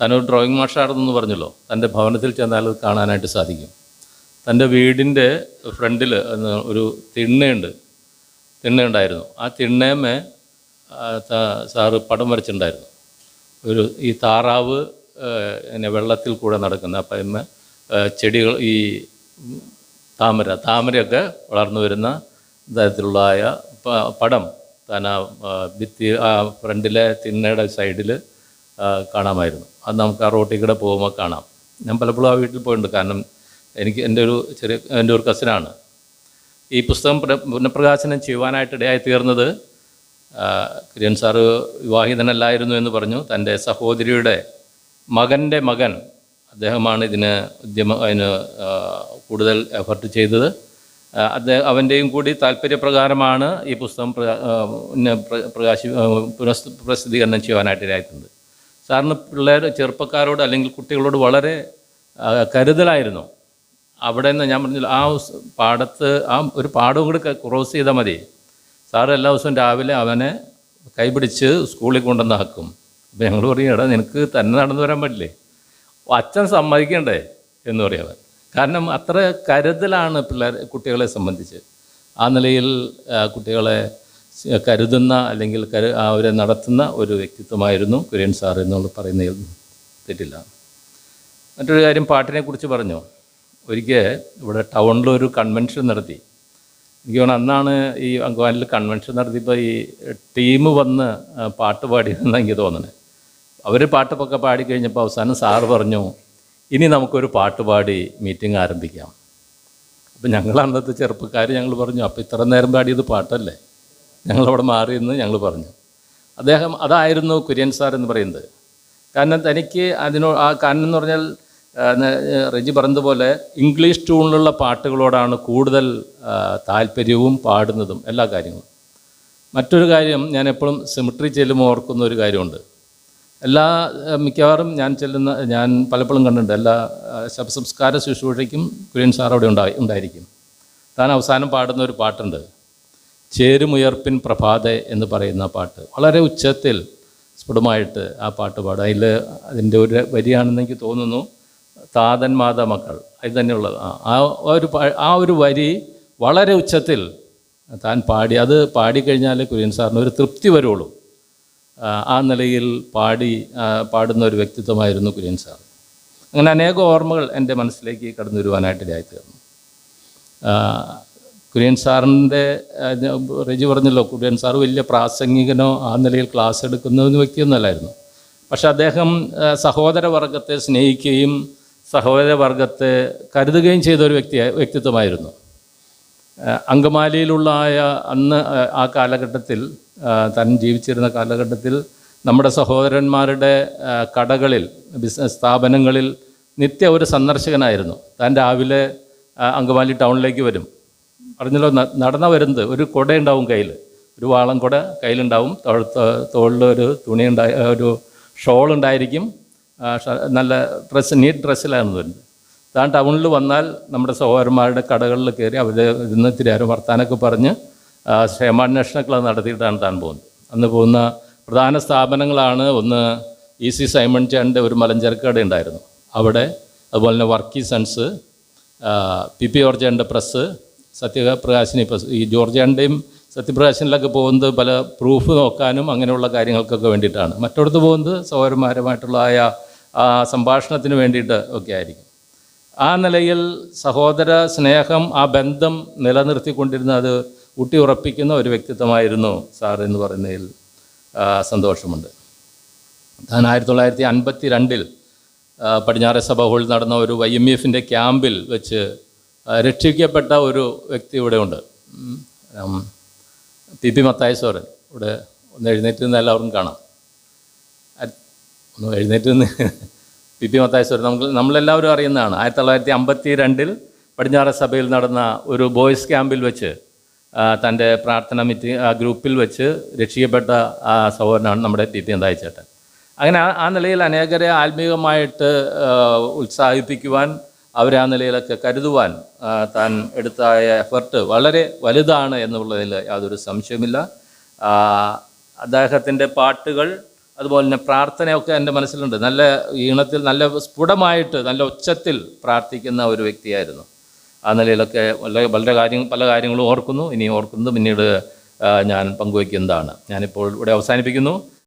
താനൊരു ഡ്രോയിങ് മാഷാണെന്ന് പറഞ്ഞല്ലോ. തന്റെ ഭവനത്തിൽ ചെന്നാൽ അത് കാണാനായിട്ട് സാധിക്കും. തന്റെ വീടിന്റെ ഫ്രണ്ടിൽ ഒരു തിണ്ണയുണ്ട്. തിണ്ണയുണ്ടായിരുന്നു. ആ തിണ്ണയമ്മേ സാറ് പടം വരച്ചിട്ടുണ്ടായിരുന്നു. ഒരു ഈ താറാവ് പിന്നെ വെള്ളത്തിൽ കൂടെ നടക്കുന്ന അപ്പം ഇന്ന് ചെടികൾ ഈ താമര താമരയൊക്കെ വളർന്നു വരുന്ന തരത്തിലുള്ളതായ പടം താൻ ആ, ഭിത്തി ആ ഫ്രണ്ടിലെ തിണ്ണയുടെ സൈഡിൽ കാണാമായിരുന്നു. അത് നമുക്ക് ആ റോട്ടിൽ കൂടെ പോകുമ്പോൾ കാണാം. ഞാൻ പലപ്പോഴും ആ വീട്ടിൽ പോയിട്ടുണ്ട്. കാരണം എനിക്ക് എന്റെ ഒരു ചെറിയ എന്റെ ഒരു കസിനാണ്. ഈ പുസ്തകം പ്ര- പുനഃപ്രകാശനം ചെയ്യുവാനായിട്ട് ഇടയായി തീർന്നത് കിരൺ സാറ് വിവാഹിതനല്ലായിരുന്നു എന്ന് പറഞ്ഞു. തന്റെ സഹോദരിയുടെ മകന്റെ മകൻ അദ്ദേഹമാണ് ഇതിന് ഉദ്യമ അതിന് കൂടുതൽ എഫർട്ട് ചെയ്തത്. അദ്ദേഹം അവന്റെയും കൂടി താല്പര്യപ്രകാരമാണ് ഈ പുസ്തകം പ്രകാശി പുനഃ പ്രസിദ്ധീകരണം ചെയ്യുവാനായിട്ട് ഇടയായിട്ടുണ്ട്. സാറിന് പിള്ളേർ ചെറുപ്പക്കാരോട് അല്ലെങ്കിൽ കുട്ടികളോട് വളരെ കരുതലായിരുന്നു. അവിടെ നിന്ന് ഞാൻ പറഞ്ഞില്ല ആ പാടത്ത് ആ ഒരു പാടവും കൂടി ക്രോസ് ചെയ്താൽ മതി. സാറ് എല്ലാ ദിവസവും രാവിലെ അവനെ കൈപിടിച്ച് സ്കൂളിൽ കൊണ്ടുവന്നാക്കും അപ്പം ഞങ്ങൾ പറയും എടാ നിനക്ക് തന്നെ നടന്നു വരാൻ പറ്റില്ലേ? അച്ഛൻ സമ്മതിക്കണ്ടേ? എന്ന് പറയാൻ കാരണം അത്ര കരുതലാണ് പിള്ളേർ കുട്ടികളെ സംബന്ധിച്ച്. ആ നിലയിൽ കുട്ടികളെ കരുതുന്ന അല്ലെങ്കിൽ കരു അവരെ നടത്തുന്ന ഒരു വ്യക്തിത്വമായിരുന്നു കുര്യൻ സാർ എന്നുള്ള പറയുന്നതിൽ തെറ്റില്ല. മറ്റൊരു കാര്യം പാട്ടിനെക്കുറിച്ച് പറഞ്ഞു. ഒരിക്കൽ ഇവിടെ ടൗണിലൊരു കൺവെൻഷൻ നടത്തി. എനിക്ക് തോന്നുന്നു അന്നാണ് ഈ അങ്കവാനിൽ കൺവെൻഷൻ നടത്തിയപ്പോൾ ഈ ടീം വന്ന് പാട്ട് പാടിയെന്നാണ് എനിക്ക് തോന്നുന്നത്. അവർ പാട്ടൊക്കെ പാടിക്കഴിഞ്ഞപ്പോൾ അവസാനം സാറ് പറഞ്ഞു ഇനി നമുക്കൊരു പാട്ട് പാടി മീറ്റിംഗ് ആരംഭിക്കാം. അപ്പം ഞങ്ങൾ അന്നത്തെ ചെറുപ്പക്കാർ ഞങ്ങൾ പറഞ്ഞു അപ്പോൾ ഇത്ര നേരം പാടിയത് പാട്ടല്ലേ? ഞങ്ങളവിടെ മാറി എന്ന് ഞങ്ങൾ പറഞ്ഞു. അദ്ദേഹം അതായിരുന്നു കുര്യൻ സാർ എന്ന് പറയുന്നത്. കാരണം തനിക്ക് അതിനോ ആ കാരണം എന്ന് പറഞ്ഞാൽ റെജി പറഞ്ഞതുപോലെ ഇംഗ്ലീഷ് ട്യൂണിലുള്ള പാട്ടുകളോടാണ് കൂടുതൽ താല്പര്യവും പാടുന്നതും എല്ലാ കാര്യങ്ങളും. മറ്റൊരു കാര്യം ഞാൻ എപ്പോഴും സിമിട്രി ചെല്ലുമ്പോൾ ഓർക്കുന്ന ഒരു കാര്യമുണ്ട്. എല്ലാ മിക്കവാറും ഞാൻ ചെല്ലുന്ന ഞാൻ പലപ്പോഴും കണ്ടിട്ടുണ്ട്. എല്ലാ ശബ്ദസംസ്കാര ശുശ്രൂഷയ്ക്കും കുര്യൻ സാർ അവിടെ ഉണ്ടായി ഉണ്ടായിരിക്കും. താൻ അവസാനം പാടുന്ന ഒരു പാട്ടുണ്ട്. ചേരുമുയർപ്പിൻ പ്രഭാത എന്ന് പറയുന്ന പാട്ട്. വളരെ ഉച്ചത്തിൽ സ്ഫുടമായിട്ട് ആ പാട്ട് പാടും. അതിൽ അതിന്റെ ഒരു വരിയാണെന്ന് എനിക്ക് തോന്നുന്നു താതൻ മാത മക്കൾ. അത് തന്നെയുള്ളത്. ആ ഒരു ആ ഒരു വരി വളരെ ഉച്ചത്തിൽ താൻ പാടി അത് പാടിക്കഴിഞ്ഞാൽ കുര്യൻ സാറിന് ഒരു തൃപ്തി വരുള്ളൂ. ആ, നിലയിൽ പാടി പാടുന്ന ഒരു വ്യക്തിത്വമായിരുന്നു കുര്യൻ സാർ. അങ്ങനെ അനേക ഓർമ്മകൾ എന്റെ മനസ്സിലേക്ക് കടന്നു വരുവാനായിട്ട് ഇടയായിത്തീർന്നു കുര്യൻ സാറിന്റെ റെജി പറഞ്ഞല്ലോ കുര്യൻ സാർ വലിയ പ്രാസംഗികനോ ആ നിലയിൽ ക്ലാസ് എടുക്കുന്ന വ്യക്തിയൊന്നുമല്ലായിരുന്നു പക്ഷെ അദ്ദേഹം സഹോദരവർഗത്തെ സ്നേഹിക്കുകയും സഹോദരവർഗത്തെ കരുതുകയും ചെയ്ത ഒരു വ്യക്തി വ്യക്തിത്വമായിരുന്നു. ആ, അങ്കമാലിയിലുള്ള ആയ അന്ന് ആ, കാലഘട്ടത്തിൽ താൻ ജീവിച്ചിരുന്ന കാലഘട്ടത്തിൽ നമ്മുടെ സഹോദരന്മാരുടെ കടകളിൽ ബിസിനസ് സ്ഥാപനങ്ങളിൽ നിത്യ ഒരു സന്ദർശകനായിരുന്നു. താൻ രാവിലെ അങ്കമാലി ടൗണിലേക്ക് വരും. പറഞ്ഞല്ലോ നടന്ന വരുന്നത് ഒരു കുടയുണ്ടാവും കയ്യിൽ ഒരു വാളം കുട കയ്യിലുണ്ടാവും തോളിൽ ഒരു തുണി ഉണ്ടായി ഒരു ഷോൾ ഉണ്ടായിരിക്കും നല്ല ഡ്രസ്സ് നീറ്റ് ഡ്രസ്സിലാണ് വരുന്നത്. താൻ ടൗണിൽ വന്നാൽ നമ്മുടെ സഹോദരന്മാരുടെ കടകളിൽ കയറി അവർ ഇരുന്ന് തിരിയാരം വർത്താനൊക്കെ പറഞ്ഞ് ആ, ക്ഷേമാന്വേഷണങ്ങൾ നടത്തിയിട്ടാണ് താൻ പോകുന്നത്. അന്ന് പോകുന്ന പ്രധാന സ്ഥാപനങ്ങളാണ് ഒന്ന് ഇ സി സൈമൺ ചേട്ടന്റെ ഒരു മലഞ്ചരക്ക് കട ഉണ്ടായിരുന്നു. അവിടെ അതുപോലെ തന്നെ വർക്കി സൺസ് ആ, പി പി ഓർജന്റെ പ്രസ് സത്യപ്രകാശിനി ഇപ്പോൾ ഈ ജോർജാന്റെയും സത്യപ്രകാശനിലൊക്കെ പോകുന്നത് പല പ്രൂഫ് നോക്കാനും അങ്ങനെയുള്ള കാര്യങ്ങൾക്കൊക്കെ വേണ്ടിയിട്ടാണ്. മറ്റടുത്ത് പോകുന്നത് സഹോദരന്മാരുമായിട്ടുള്ള ആയ ആ സംഭാഷണത്തിന് വേണ്ടിയിട്ട് ഒക്കെ ആയിരിക്കും. ആ നിലയിൽ സഹോദര സ്നേഹം ആ ബന്ധം നിലനിർത്തിക്കൊണ്ടിരുന്ന അത് ഊട്ടി ഉറപ്പിക്കുന്ന ഒരു വ്യക്തിത്വമായിരുന്നു സാർ എന്ന് പറയുന്നതിൽ സന്തോഷമുണ്ട്. താൻ ആയിരത്തി തൊള്ളായിരത്തി അൻപത്തി രണ്ടിൽ പടിഞ്ഞാറെ സഭ ഹോളിൽ നടന്ന ഒരു വൈ എം എഫിന്റെ ക്യാമ്പിൽ വെച്ച് രക്ഷിക്കപ്പെട്ട ഒരു വ്യക്തി ഇവിടെ ഉണ്ട്. പി പി മത്തായ സോറൻ. ഇവിടെ ഒന്ന് എഴുന്നേറ്റ് നിന്ന് എല്ലാവർക്കും കാണാം. ഒന്ന് എഴുന്നേറ്റ് നിന്ന് പി പി മത്തായ സോറൻ. നമുക്ക് നമ്മളെല്ലാവരും അറിയുന്നതാണ്. ആയിരത്തി തൊള്ളായിരത്തി അമ്പത്തി രണ്ടിൽ പടിഞ്ഞാറ സഭയിൽ നടന്ന ഒരു ബോയ്സ് ക്യാമ്പിൽ വെച്ച് തന്റെ പ്രാർത്ഥന മീറ്റിംഗ് ആ ഗ്രൂപ്പിൽ വെച്ച് രക്ഷിക്കപ്പെട്ട ആ സഹോദരനാണ് നമ്മുടെ പി പി എന്തായി ചേട്ടൻ അങ്ങനെ ആ- നിലയിൽ അനേകരെ ആത്മീയമായിട്ട് ആ, ഉത്സാഹിപ്പിക്കുവാൻ അവരെ നിലയിലൊക്കെ കരുതുവാൻ താൻ എടുത്തായ എഫർട്ട് വളരെ വലുതാണ് എന്നുള്ളതിൽ യാതൊരു സംശയമില്ല അദ്ദേഹത്തിന്റെ പാട്ടുകൾ അതുപോലെ തന്നെ പ്രാർത്ഥനയൊക്കെ എന്റെ മനസ്സിലുണ്ട്. നല്ല ഈണത്തിൽ നല്ല സ്ഫുടമായിട്ട് നല്ല ഉച്ചത്തിൽ പ്രാർത്ഥിക്കുന്ന ഒരു വ്യക്തിയായിരുന്നു. ആ നിലയിലൊക്കെ വളരെ വളരെ കാര്യം പല കാര്യങ്ങളും ഓർക്കുന്നു. ഇനി ഓർക്കുന്നത് പിന്നീട് ഞാൻ പങ്കുവയ്ക്കുന്നതാണ്. ഞാനിപ്പോൾ ഇവിടെ അവസാനിപ്പിക്കുന്നു.